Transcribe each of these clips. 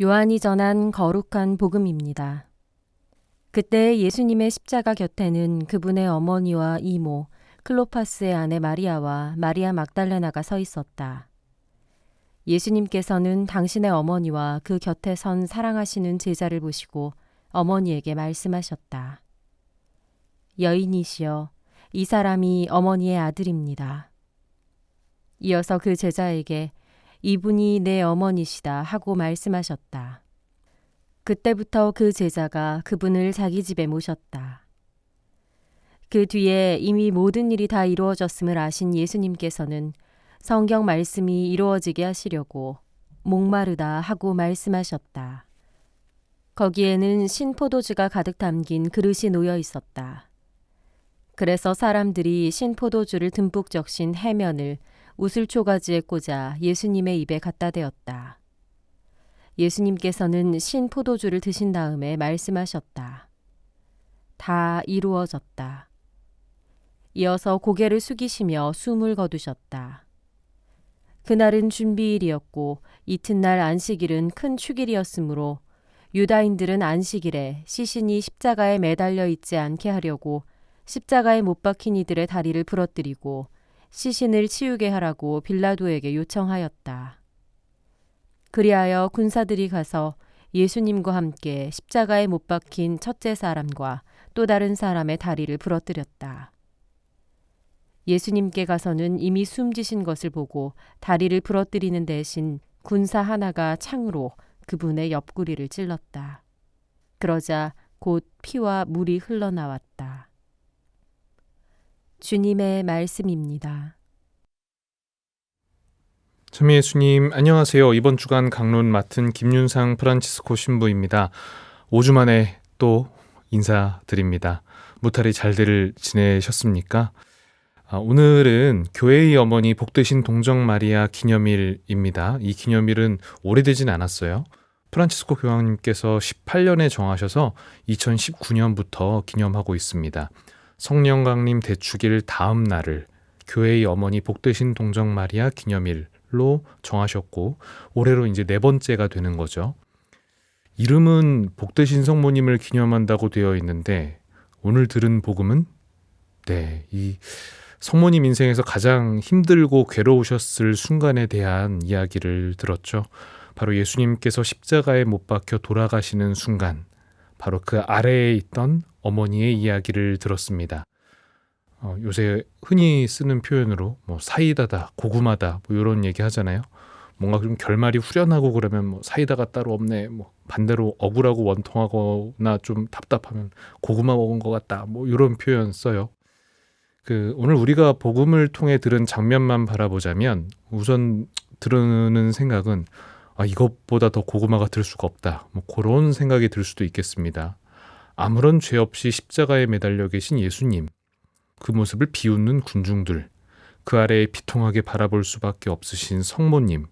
요한이 전한 거룩한 복음입니다. 그때 예수님의 십자가 곁에는 그분의 어머니와 이모, 클로파스의 아내 마리아와 마리아 막달레나가 서 있었다. 예수님께서는 당신의 어머니와 그 곁에 선 사랑하시는 제자를 보시고 어머니에게 말씀하셨다. 여인이시여, 이 사람이 어머니의 아들입니다. 이어서 그 제자에게 이분이 내 어머니시다 하고 말씀하셨다. 그때부터 그 제자가 그분을 자기 집에 모셨다. 그 뒤에 이미 모든 일이 다 이루어졌음을 아신 예수님께서는 성경 말씀이 이루어지게 하시려고 목마르다 하고 말씀하셨다. 거기에는 신포도주가 가득 담긴 그릇이 놓여 있었다. 그래서 사람들이 신포도주를 듬뿍 적신 해면을 우슬초가지에 꽂아 예수님의 입에 갖다 대었다. 예수님께서는 신 포도주를 드신 다음에 말씀하셨다. 다 이루어졌다. 이어서 고개를 숙이시며 숨을 거두셨다. 그날은 준비일이었고 이튿날 안식일은 큰 축일이었으므로 유다인들은 안식일에 시신이 십자가에 매달려 있지 않게 하려고 십자가에 못 박힌 이들의 다리를 부러뜨리고 시신을 치우게 하라고 빌라도에게 요청하였다. 그리하여 군사들이 가서 예수님과 함께 십자가에 못 박힌 첫째 사람과 또 다른 사람의 다리를 부러뜨렸다. 예수님께 가서는 이미 숨지신 것을 보고 다리를 부러뜨리는 대신 군사 하나가 창으로 그분의 옆구리를 찔렀다. 그러자 곧 피와 물이 흘러나왔다. 주님의 말씀입니다. 참미 예수님 안녕하세요. 이번 주간 강론 맡은 김윤상 프란치스코 신부입니다. 5주 만에 또 인사드립니다. 무탈이 잘들 지내셨습니까? 아, 오늘은 교회의 어머니 복되신 동정 마리아 기념일입니다. 이 기념일은 오래되진 않았어요. 프란치스코 교황님께서 18년에 정하셔서 2019년부터 기념하고 있습니다. 성령강림 대축일 다음 날을 교회의 어머니 복되신 동정 마리아 기념일로 정하셨고 올해로 이제 네 번째가 되는 거죠. 이름은 복되신 성모님을 기념한다고 되어 있는데 오늘 들은 복음은 네, 이 성모님 인생에서 가장 힘들고 괴로우셨을 순간에 대한 이야기를 들었죠. 바로 예수님께서 십자가에 못 박혀 돌아가시는 순간, 바로 그 아래에 있던 어머니의 이야기를 들었습니다. 어, 요새 흔히 쓰는 표현으로 뭐 사이다다, 고구마다 뭐 이런 얘기 하잖아요. 뭔가 좀 결말이 후련하고 그러면 뭐 사이다가 따로 없네. 뭐 반대로 억울하고 원통하거나 좀 답답하면 고구마 먹은 것 같다. 뭐 이런 표현 써요. 그 오늘 우리가 복음을 통해 들은 장면만 바라보자면 우선 들으는 생각은 아, 이것보다 더 고구마가 들 수가 없다. 뭐 그런 생각이 들 수도 있겠습니다. 아무런 죄 없이 십자가에 매달려 계신 예수님, 그 모습을 비웃는 군중들, 그 아래에 비통하게 바라볼 수밖에 없으신 성모님,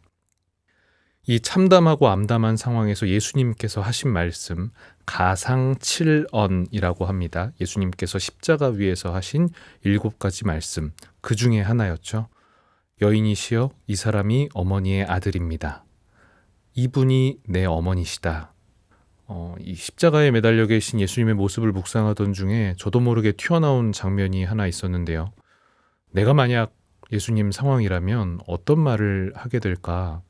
이 참담하고 암담한 상황에서 예수님께서 하신 말씀 가상 7언이라고 합니다. 예수님께서 십자가 위에서 하신 일곱 가지 말씀 그 중에 하나였죠. 여인이시여 이 사람이 어머니의 아들입니다. 이분이 내 어머니시다. 어, 이 십자가에 매달려 계신 예수님의 모습을 묵상하던 중에 저도 모르게 튀어나온 장면이 하나 있었는데요. 내가 만약 예수님 상황이라면 어떤 말을 하게 될까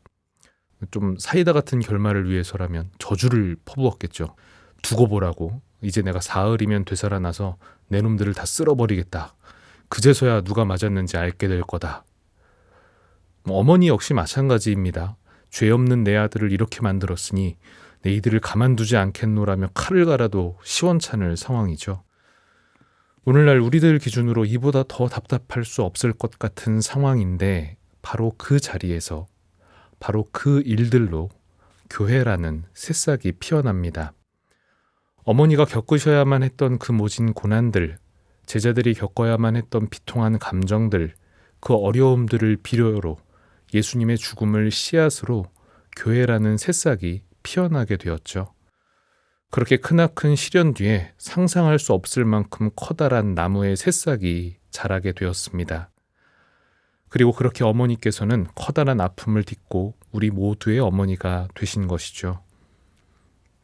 좀 사이다 같은 결말을 위해서라면 저주를 퍼부었겠죠. 두고 보라고. 이제 내가 사흘이면 되살아나서 내 놈들을 다 쓸어버리겠다. 그제서야 누가 맞았는지 알게 될 거다. 뭐 어머니 역시 마찬가지입니다. 죄 없는 내 아들을 이렇게 만들었으니 내 이들을 가만두지 않겠노라며 칼을 갈아도 시원찮을 상황이죠. 오늘날 우리들 기준으로 이보다 더 답답할 수 없을 것 같은 상황인데 바로 그 자리에서 바로 그 일들로 교회라는 새싹이 피어납니다. 어머니가 겪으셔야만 했던 그 모진 고난들, 제자들이 겪어야만 했던 비통한 감정들, 그 어려움들을 비료로 예수님의 죽음을 씨앗으로 교회라는 새싹이 피어나게 되었죠. 그렇게 크나큰 시련 뒤에 상상할 수 없을 만큼 커다란 나무의 새싹이 자라게 되었습니다. 그리고 그렇게 어머니께서는 커다란 아픔을 딛고 우리 모두의 어머니가 되신 것이죠.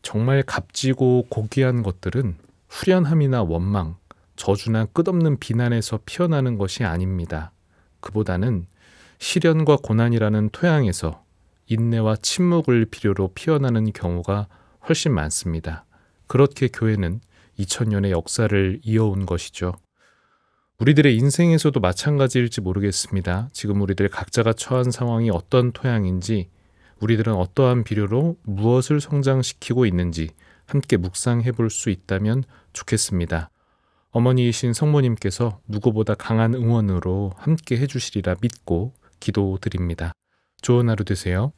정말 값지고 고귀한 것들은 후련함이나 원망, 저주나 끝없는 비난에서 피어나는 것이 아닙니다. 그보다는 시련과 고난이라는 토양에서 인내와 침묵을 필요로 피어나는 경우가 훨씬 많습니다. 그렇게 교회는 2000년의 역사를 이어온 것이죠. 우리들의 인생에서도 마찬가지일지 모르겠습니다. 지금 우리들 각자가 처한 상황이 어떤 토양인지, 우리들은 어떠한 비료로 무엇을 성장시키고 있는지 함께 묵상해 볼 수 있다면 좋겠습니다. 어머니이신 성모님께서 누구보다 강한 응원으로 함께 해주시리라 믿고 기도드립니다. 좋은 하루 되세요.